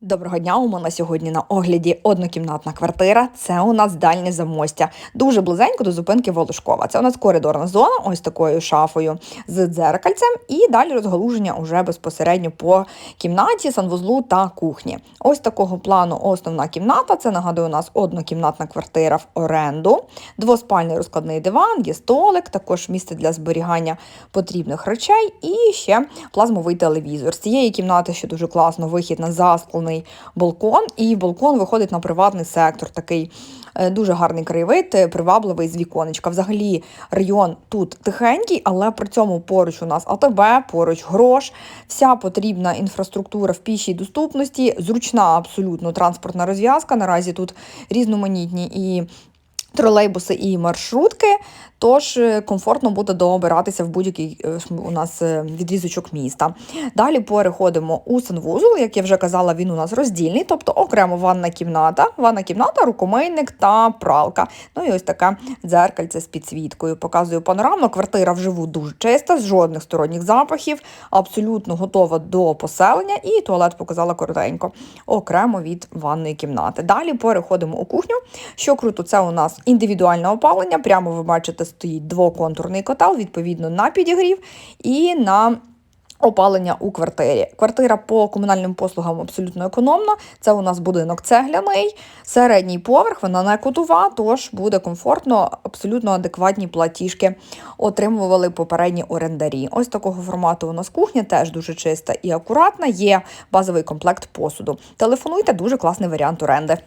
Доброго дня, у мене сьогодні на огляді однокімнатна квартира. Це у нас дальнє замостя. Дуже близенько до зупинки Волошкова. Це у нас коридорна зона, ось такою шафою з дзеркальцем, і далі розгалуження уже безпосередньо по кімнаті, санвузлу та кухні. Ось такого плану основна кімната. Це нагадую, у нас однокімнатна квартира в оренду, двоспальний розкладний диван, є столик, також місце для зберігання потрібних речей і ще плазмовий телевізор. З цієї кімнати ще дуже класно вихід на засклений балкон, і балкон виходить на приватний сектор. Такий е, дуже гарний краєвид, е, привабливий з віконечка. Взагалі район тут тихенький, але при цьому поруч у нас АТБ, поруч грош, вся потрібна інфраструктура в пішій доступності, зручна абсолютно транспортна розв'язка. Наразі тут різноманітні і тролейбуси і маршрутки. Тож е, комфортно буде добиратися в будь-який е, у нас е, відрізочок міста. Далі переходимо у санвузол, як я вже казала, він у нас роздільний, тобто окремо ванна кімната, ванна кімната, рукомийник та пралка. Ну і ось таке дзеркальце з підсвіткою. Показую панорамну. Квартира вживу дуже чиста, з жодних сторонніх запахів, абсолютно готова до поселення, і туалет показала коротенько, окремо від ванної кімнати. Далі переходимо у кухню. Що круто, це у нас індивідуальне опалення. Прямо бачите, стоїть двоконтурний котел, відповідно на підігрів і на опалення у квартирі. Квартира по комунальним послугам абсолютно економна. Це у нас будинок цегляний, середній поверх, вона не кутова, тож буде комфортно, абсолютно адекватні платіжки отримували попередні орендарі. Ось такого формату у нас кухня, теж дуже чиста і акуратна. Є базовий комплект посуду. Телефонуйте, дуже класний варіант оренди.